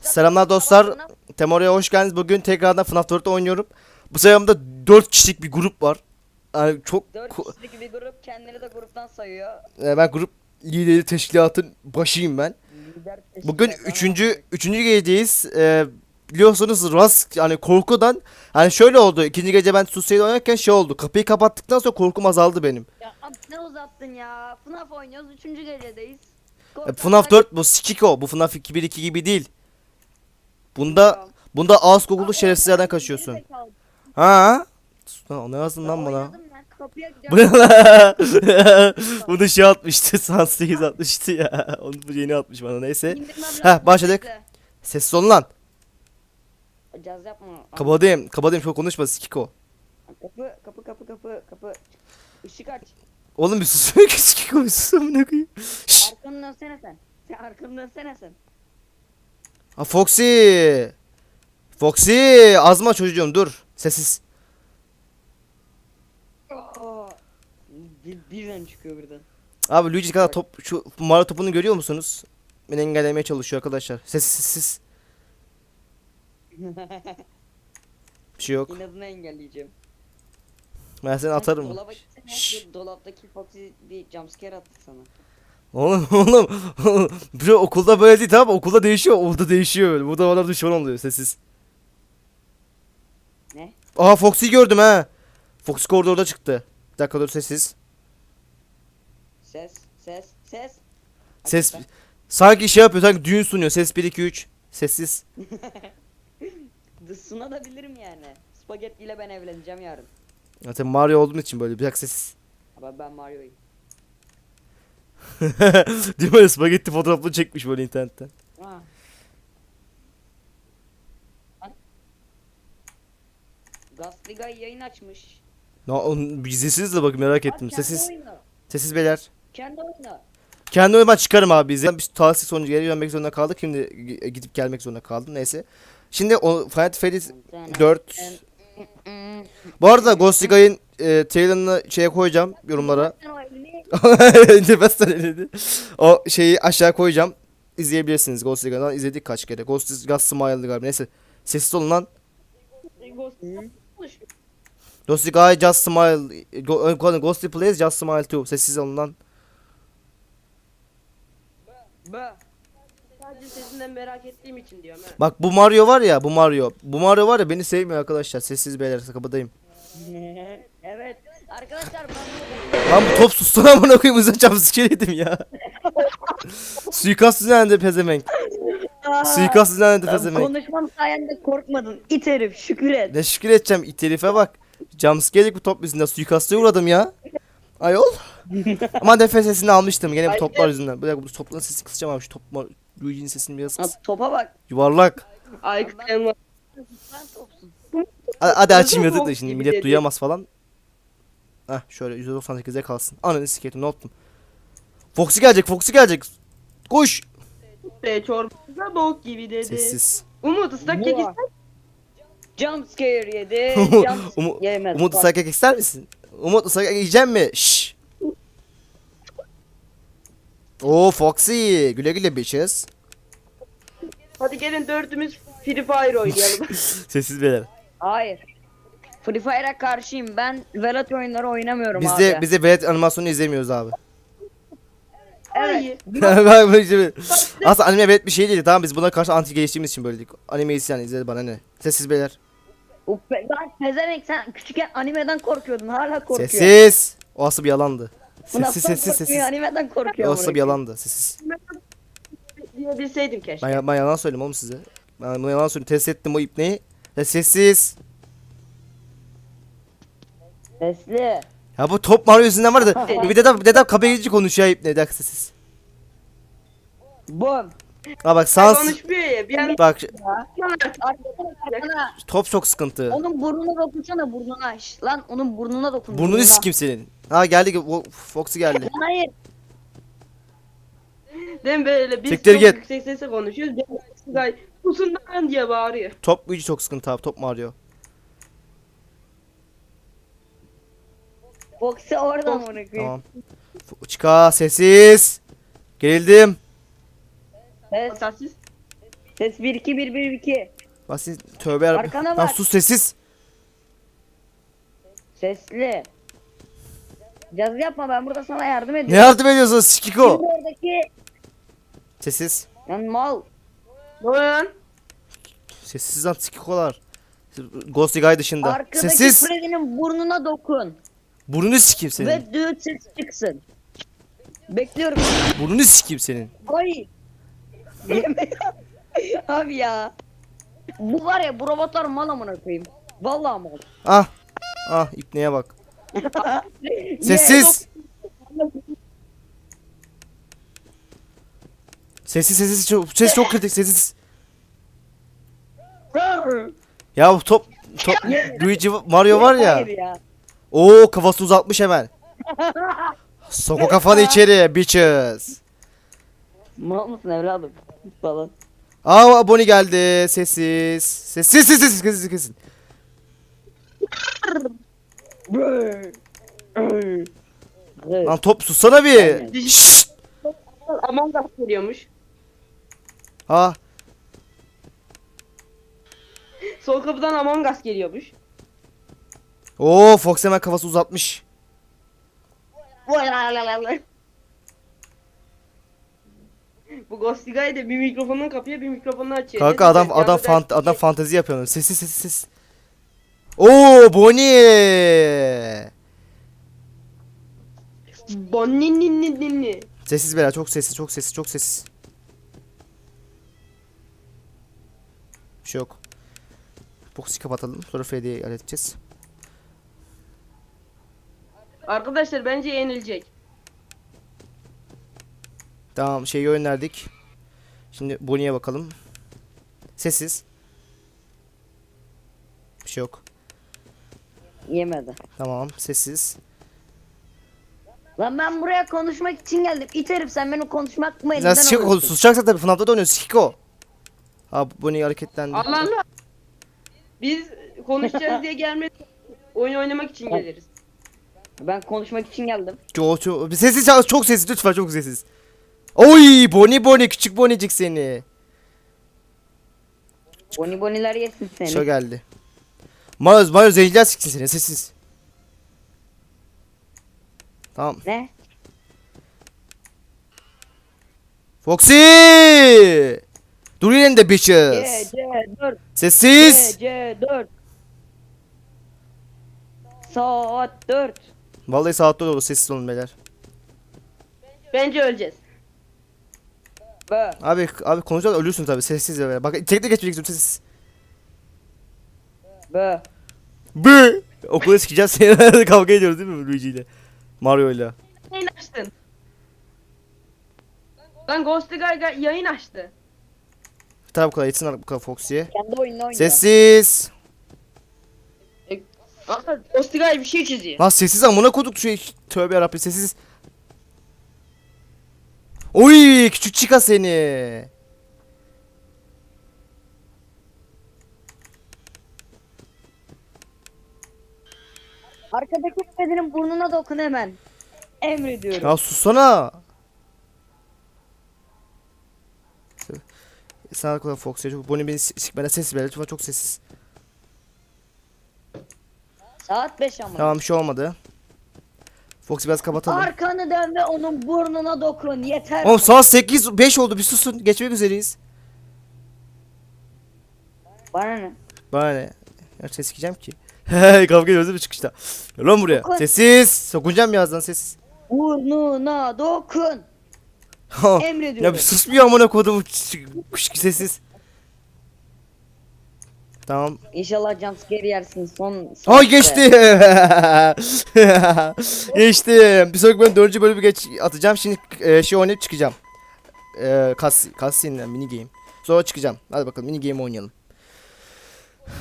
Selamlar dostlar. Temora'ya hoş geldiniz. Bugün tekrardan FNAF 4'te oynuyorum. Bu sefer 4 kişilik bir grup var. Yani çok Dört ko- kişilik bir grup kendini de gruptan sayıyor. e, ben grup lideri teşkilatın başıyım ben. Bugün teşkilatı üçüncü ama- üçüncü gecedeyiz. E, biliyorsunuz Rast yani korkudan hani şöyle oldu. İkinci gece ben Susya'yla oynarken şey oldu. Kapıyı kapattıktan sonra korkum azaldı benim. Ya abi ne uzattın ya? FNAF oynuyoruz. Üçüncü gecedeyiz. E, FNAF 4 bu Sikiko. Bu FNAF 2 1 2 gibi değil. Bunda bunda ağız kokulu şerefsizlerden kaçıyorsun. Ha? Lan ne yazdın lan bana? Bu ne lan? Bunu şey atmıştı. Sans 8 atmıştı ya. Onu bu yeni atmış bana neyse. Heh, başladık. Sessiz olun lan. Caz yapma. Kabadayım. Kabadayım çok konuşma Sikiko. Kapı kapı kapı kapı kapı. Işık aç. Oğlum bir sus. Sikiko bir sus amına koyayım. Şşş. Arkanı dönsene sen. Sen arkanı dönsene sen. Ha Foxy. Foxy. Azma çocuğum dur. Sessiz. Aa, bir, birden çıkıyor birden. Abi Luigi kadar top şu mağara topunu görüyor musunuz? Beni engellemeye çalışıyor arkadaşlar. Sessiz sessiz. Bir şey yok. İnadını engelleyeceğim. Ben seni atarım. Dolaba gitsene. Şşş. Dur, Dolaptaki Foxy bir jumpscare attı sana. Oğlum oğlum. Bu okulda böyle değil tamam? Okulda değişiyor. Orada değişiyor böyle. Burada bana düşman oluyor sessiz. Ne? Aha Foxy gördüm ha. Foxy koridorda çıktı. Bir dakika dur sessiz. Ses, ses, ses. Ses Hakikaten. sanki şey yapıyor sanki düğün sunuyor. Ses 1 2 3. Sessiz. Dısına da bilirim yani. Spagetti ile ben evleneceğim yarın. Zaten Mario olduğum için böyle bir dakika sessiz. Ama ben Mario'yum. Değil mi? Spagetti fotoğrafını çekmiş böyle internetten. Ha. Yayın açmış. Na, onun izlesiniz de bakın merak ettim. Kendi Sessiz. Sessiz beyler. Kendi oyna. Kendi oyundan çıkarım abi bizi. Biz tahsil sonucu geri dönmek zorunda kaldık. Şimdi gi- gidip gelmek zorunda kaldım. Neyse. Şimdi o Final Fantasy 4. Bu arada Ghost Recon'ın e, trailerını şeye koyacağım yorumlara. Sen o elini- Nefesten eledi. O şeyi aşağı koyacağım. İzleyebilirsiniz Ghost Recon'dan. izledik kaç kere. Ghost Ghost Smile'dı galiba. Neyse. Sessiz olun lan. Ghost Recon Just Smile. Go, go- Ghost Plays Just Smile too. Sessiz olun lan. Sadece sesinden merak ettiğim için diyorum ha. Bak bu Mario var ya bu Mario. Bu Mario var ya beni sevmiyor arkadaşlar. Sessiz beyler kapıdayım. evet. Arkadaşlar ben Lan bu top sussana amına koyayım jumpscare yedim ya. Suikast düzenlendi pezevenk. Suikast düzenlendi pezevenk. Konuşmam sayende korkmadın. İt herif şükür et. Ne şükür edeceğim it herife bak. Jumpscare'lik bu top yüzünden suikasta uğradım ya. Ayol. Ama nefes sesini almıştım gene bu toplar yüzünden. Bir dakika bu topların sesini kısacağım abi şu top Luigi'nin sesini biraz kıs. topa bak. Yuvarlak. Aykut Elma. Sen topsun. Hadi, açayım yazık da şimdi millet duyamaz falan. Heh şöyle %98'e kalsın. Ananı siketim ne yaptım. Foxy gelecek Foxy gelecek. Koş. Be çorbasına bok gibi dedi. Sessiz. Umut ıslak kek ister Jump scare yedi. Jump Umut, Yemez. Umut ıslak kek ister misin? Umut ıslak kek yiyecek mi? Şşş. Oo Foxy. Güle güle bitches. Hadi gelin dördümüz Free Fire oynayalım. Sessiz beyler. Hayır. Free Fire'a karşıyım. Ben velat oyunları oynamıyorum Biz abi. de biz de velet animasyonu izlemiyoruz abi. Hayır. Bak böyle şey- Aslında anime velet bir şey değil. Tamam biz buna karşı anti geliştiğimiz için böyledik. Animeyi yani izledi bana ne. Sessiz beyler. O pe- pezevenk sen küçükken animeden korkuyordun. Hala korkuyorsun. Sessiz. O asıl bir yalandı. Bu Sessiz sessiz korkmuyor, sessiz. Animeden O korkuyor. asıl bir yalandı. Sessiz. Diyebilseydim keşke. Ben, ben yalan söyleyeyim oğlum size. Ben bunu yalan söyleyeyim. Test ettim o ipneyi. Ve sessiz. Sesli. Ya bu top Mario yüzünden var da bir dedem dedem kabeyeci konuşuyor. Bir dakika sessiz. Bum. Ha bak sans konuşmuyor ya. Bir an bak Arkadaşlar top çok sıkıntı. onun burnuna dokunsana burnuna. Şş, lan onun burnuna dokun. Burnunu sikim senin. Ha geldi o Foxy geldi. Hayır. Değil mi böyle biz Siktir çok git. yüksek sesle konuşuyoruz. Bir Gay susun lan diye bağırıyor. Top gücü çok sıkıntı abi top Mario. Foxy oradan koyayım. Tamam. F- Çıka sessiz. Gerildim. Ses. Hassasiz. Ses 1 2 1 1 2. Bak siz tövbe yarabbim. Arkana Lan bak. sus sessiz. Sesli. Caz yapma ben burada sana yardım Ne ediyorum. yardım ediyorsun Sikiko? Şimdi oradaki Sessiz. yani mal. Ne oluyor lan? Sessiz lan Sikikolar. Ghosty Guy dışında. Arkadaki Sessiz. Freddy'nin burnuna dokun. Burnunu sikeyim senin. Ve düğüt ses çıksın. Bekliyorum. Burnunu sikeyim senin. Ay. Abi ya. Bu var ya bu robotlar mal amına koyayım. Vallahi mal. Ah. Ah ipneye bak. Sessiz. Sessiz sessiz çok, ses çok kritik sessiz. Ya bu top top Luigi Mario var ya. Hayır ya. Oo kafasını uzatmış hemen. Sok o kafanı içeri bitches. Mal mısın evladım? Falan. Aa abone geldi. Sessiz. Sessiz sessiz sessiz kesin kesin. Lan top sussana bir. Aynen. Şşt. Among Us geliyormuş. Ha. Sol kapıdan Among Us geliyormuş. Oo Fox hemen kafası uzatmış. Bu Ghosty Guy de bir mikrofonunu kapıyor bir mikrofonunu açıyor. Kanka adam adam fant adam fantezi yapıyor. Sessiz sessiz sessiz. Oo Bonnie. Bonninninninninni. Sessiz beyler çok sessiz çok sessiz çok sessiz. Bir şey yok. Box'u kapatalım. Sonra Freddy'yi halledeceğiz. Arkadaşlar bence yenilecek. Tamam şeyi önerdik. Şimdi Bonnie'ye bakalım. Sessiz. Bir şey yok. Yemedi. Tamam sessiz. Lan ben buraya konuşmak için geldim. İt herif sen benim konuşmak mı Ya elimden Sikiko alıyorsun? susacaksa tabii FNAF'ta da oynuyor Sikiko. Abi Bonnie hareketlendi. Allah Allah. Biz konuşacağız diye gelmedik. Oyun oynamak için geliriz. Ben konuşmak için geldim. Çok, çok, sessiz çok sessiz lütfen çok sessiz. Oy Bonnie Bonnie küçük Bonnie'cik seni. Boni boniler yesin seni. Şu geldi. Mario Mario zenciler siksin seni sessiz. Tamam. Ne? Foxy! Dur yerinde bitches. C, C, 4. Sessiz. C, C, 4. Saat 4. Vallahi saat dolu sessiz olun beyler. Bence öleceğiz. Bö. Abi abi konuşacağız ölürsün tabii sessiz ya. Bak tekne geçmeyeceksin sessiz. Bö. Bı. Okula sikeceğiz seni kavga ediyoruz değil mi Luigi ile? Mario ile. Yayın açtın. Lan Ghosty Guy yayın açtı. Tamam bu kadar yetsin bu kadar Foxy'ye. Kendi oyununu oynuyor. Sessiz. Ghosty Guy bir şey çiziyor. Lan sessiz amına koduk şey. Tövbe yarabbim sessiz. Oy küçük çıka seni. Arkadaki Freddy'nin burnuna dokun hemen. Emrediyorum. Ya sussana. Sana kadar Fox'ya çok Bonnie beni sik sikmene ses ver lütfen çok sessiz. Saat 5 ama. Tamam bir şey olmadı. Fox'u biraz kapatalım. Arkanı dön ve onun burnuna dokun. Yeter. Oğlum saat 8 5 oldu bir susun geçmek üzereyiz. Bana ne? Bana ne? Ya ses sikeceğim ki. Kavga ediyoruz mi çıkışta? Gel lan buraya. Dokun. Sessiz. Sokunacağım birazdan sessiz. Burnuna dokun. ya Emrediyorum. bir susmuyor amına kodum. Kuş sessiz. Tamam. İnşallah jumpscare yersin son. son Ay işte. geçti. Geçtim. Bir sonraki bölüm dördüncü bölümü geç atacağım. Şimdi e, şey oynayıp çıkacağım. E, kas, cutscene mini game. Sonra çıkacağım. Hadi bakalım mini game oynayalım.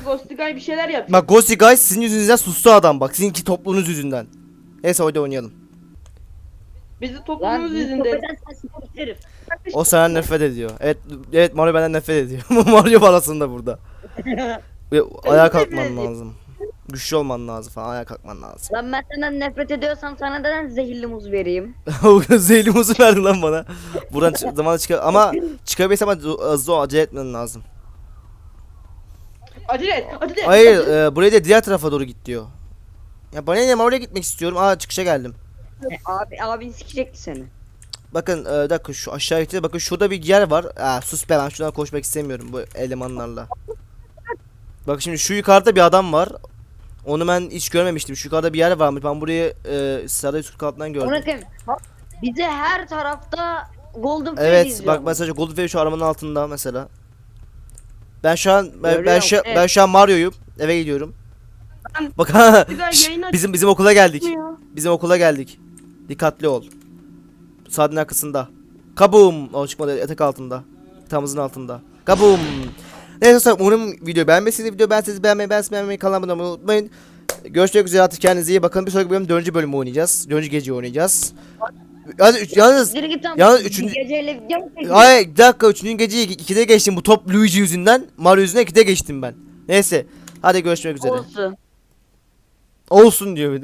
Ghosty Guy bir şeyler yapıyor. Bak Ghosty Guys sizin yüzünüzden sustu adam bak. Sizinki topluluğunuz yüzünden. Neyse hadi oynayalım. Bizi Lan toplumumuz bir yüzünde. köpekten sensin polis herif. O senden nefret ediyor. Evet, evet Mario benden nefret ediyor. Mario parasında burada. Ve ayağa kalkmam lazım. Güçlü olman lazım falan ayağa kalkman lazım. Lan ben senden nefret ediyorsam sana neden zehirli muz vereyim? Zehirli muzu verdin lan bana. Buradan çı- zamanla çıkar ama çıkabilirsen ama hızlı ol, acele etmen lazım. Acele et. Acele et. Hayır e, buraya da diğer tarafa doğru git diyor. Ya bana ne ben oraya gitmek istiyorum. Aa çıkışa geldim. Abi abin sikecekti seni. Bakın e, bir dakika şu aşağı gitti. Bakın şurada bir yer var. Aa sus be ben şuradan koşmak istemiyorum bu elemanlarla. Bak şimdi şu yukarıda bir adam var. Onu ben hiç görmemiştim. Şu yukarıda bir yer varmış. Ben burayı e, Sırada Yusuf altından gördüm. Bırakın. Bize her tarafta Golden Fairy Evet izliyor. bak mesela Golden Fairy şu arabanın altında mesela. Ben şu an ben, ben Görüyorum, şu evet. ben şu an Mario'yum. Eve gidiyorum. Ben- Bak yayın bizim bizim okula geldik. açmıyor. Bizim okula geldik. Dikkatli ol. Saatin arkasında. Kabum. O çıkmadı etek altında. Tamızın altında. Kabum. Neyse dostlar umarım video beğenmişsiniz. Video sizi beğenmeyi sizi beğenmeyi kanalıma abone olmayı unutmayın. Görüşmek üzere artık kendinize iyi bakın. Bir sonraki bölüm 4. bölümü oynayacağız. 4. gece oynayacağız. Yalnız, üç- yalnız Yürü git lan. Yalnız üçüncü- Geceyle video mu çekiyorsun? Hayır bir dakika 3. geceyi 2'de geçtim bu top Luigi yüzünden. Mario yüzünden 2'de geçtim ben. Neyse. Hadi görüşmek üzere. Olsun. Olsun diyor bir de.